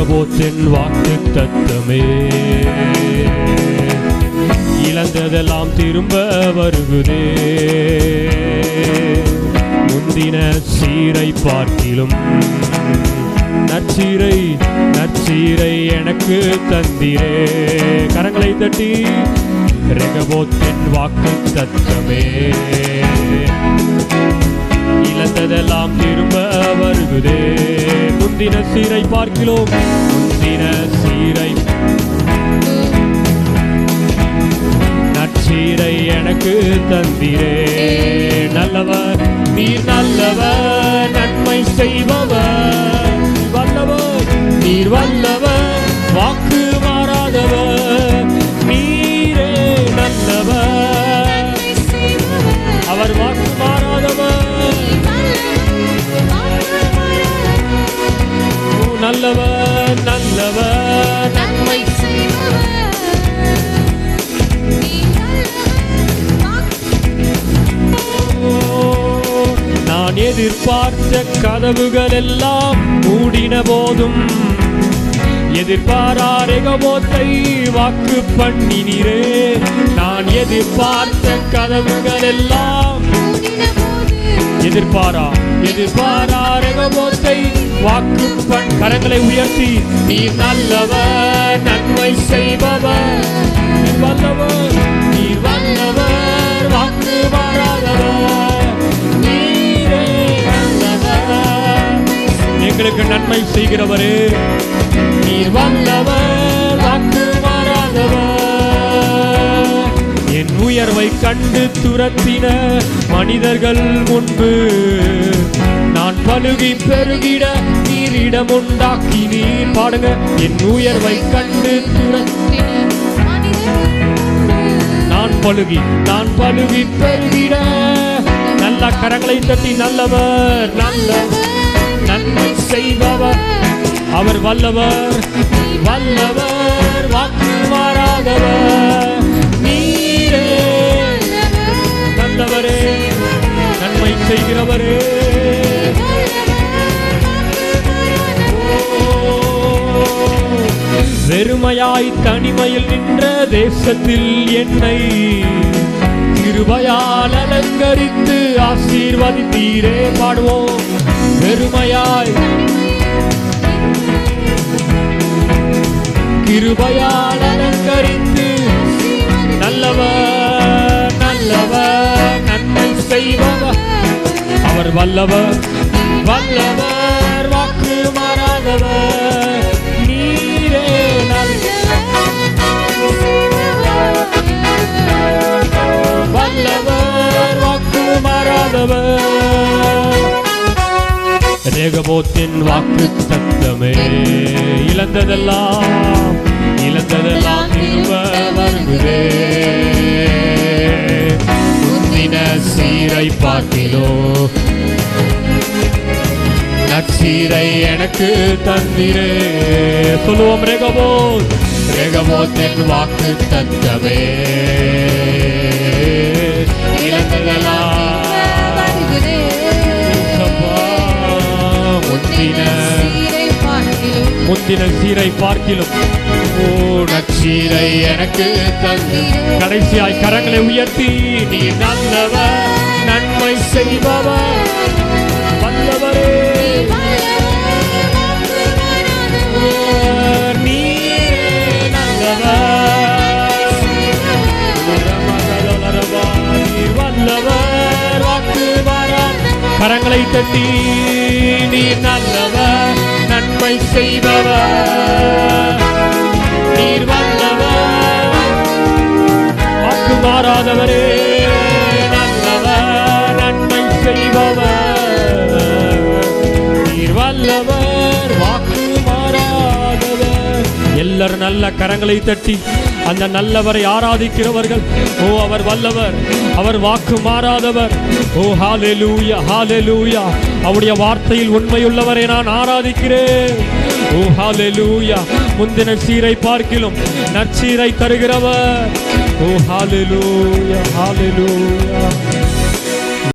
போத்தின் வாக்கு தத்தமே. இழந்ததெல்லாம் திரும்ப வருகுதே. முந்தின சீரை பார்க்கிலும் நற்சீரை நற்சீரை எனக்கு தந்திரே. கரங்களை தட்டி ரெகபோத்தின் வாக்கு தத்தமே. இழந்ததெல்லாம் திரும்ப வருகுதே. முந்தின சீரை பார்க்கிறோம் முந்தின சீரை. நற்சீரை எனக்கு தந்திரே நல்லவர் நீர் நல்லவர் நன்மை செய்பவர். வல்லவர் நீர் வல்ல எதிர்பார்த்த கதவுகள் எல்லாம் மூடின போதும் எதிர்பாராரெகமோத்தை வாக்கு பண்ணினீரே. நான் எதிர்பார்த்த கதவுகள் எல்லாம் எதிர்பாரா எதிர்பாராரெகமோத்தை வாக்கு பண் கரங்களை உயர்த்தி நீ நல்லவர் நன்மை செய்பவர் நீ வல்லவர் நீ வல்லவர் வாக்கு எங்களுக்கு நன்மை செய்கிறவரே. நீர் வல்லவர் வாக்கு மாறாதவர். என் உயர்வை கண்டு துரத்தின மனிதர்கள் முன்பு நான் பழுகி பெருகிட நீரிடம் உண்டாக்கி நீர் பாடுங்க. என் உயர்வை கண்டு துரத்தி நான் பழுகி நான் பழுகி பெருகிட. நல்ல கரங்களை தட்டி நல்லவர் நல்லவர். நன்மை செய்பவர். அவர் வல்லவர் வல்லவர் வாக்கு மாறாதவர். நீரே நல்லவரே நன்மை செய்கிறவரே. வெறுமையாய் தனிமையில் நின்ற தேசத்தில் என்னை கிருபையால் அலங்கரித்து ஆசீர்வதித்தீரே பாடுவோம். பெருமையாய். கிருபையால் அலங்கரித்து நல்லவர் நல்லவர் நன்மை செய்பவர். அவர் வல்லவர் வல்லவர் வாக்கு மாறாதவர். ரேகபோத்தின் வாக்கு சத்தமே இழந்ததெல்லாம் இழந்ததெல்லாம் திரும்ப வருகிறே முந்தின சீரை பார்க்கிலோ நற்சீரை எனக்கு தந்திரே. சொல்லுவோம் ரேகபோத் ரேகபோத்தின் வாக்கு தத்தமே. இழந்ததெல்லாம் முந்தின சீரை பார்க்கிலும். நச்சீரை எனக்கு தந்து. கடைசியாய் கரங்களை உயர்த்தி நீ நல்லவர் நன்மை செய்பவர் வல்லவரே. நீரே நல்லவர் வல்லவர். கரங்களை தட்டி நீ நல்லவர் நன்மை செய்பவர் நீர் வல்லவர். வாக்கு மாறாதவரே நல்லவர் நன்மை செய்பவர். நீர் வல்லவர். நல்ல கரங்களை தட்டி அந்த நல்லவரை ஆராதிக்கிறவர்கள். ஓ அவர் வல்லவர். அவர் வாக்கு மாறாதவர். ஓ ஹalleluya ஹalleluya. அவருடைய வார்த்தையில் உண்மையுள்ளவரை நான் ஆராதிக்கிறேன். ஓ ஹalleluya. முந்தின சீரை பார்க்கிலும் நற்சீரை தருகிறவர். ஓ ஹalleluya ஹalleluya.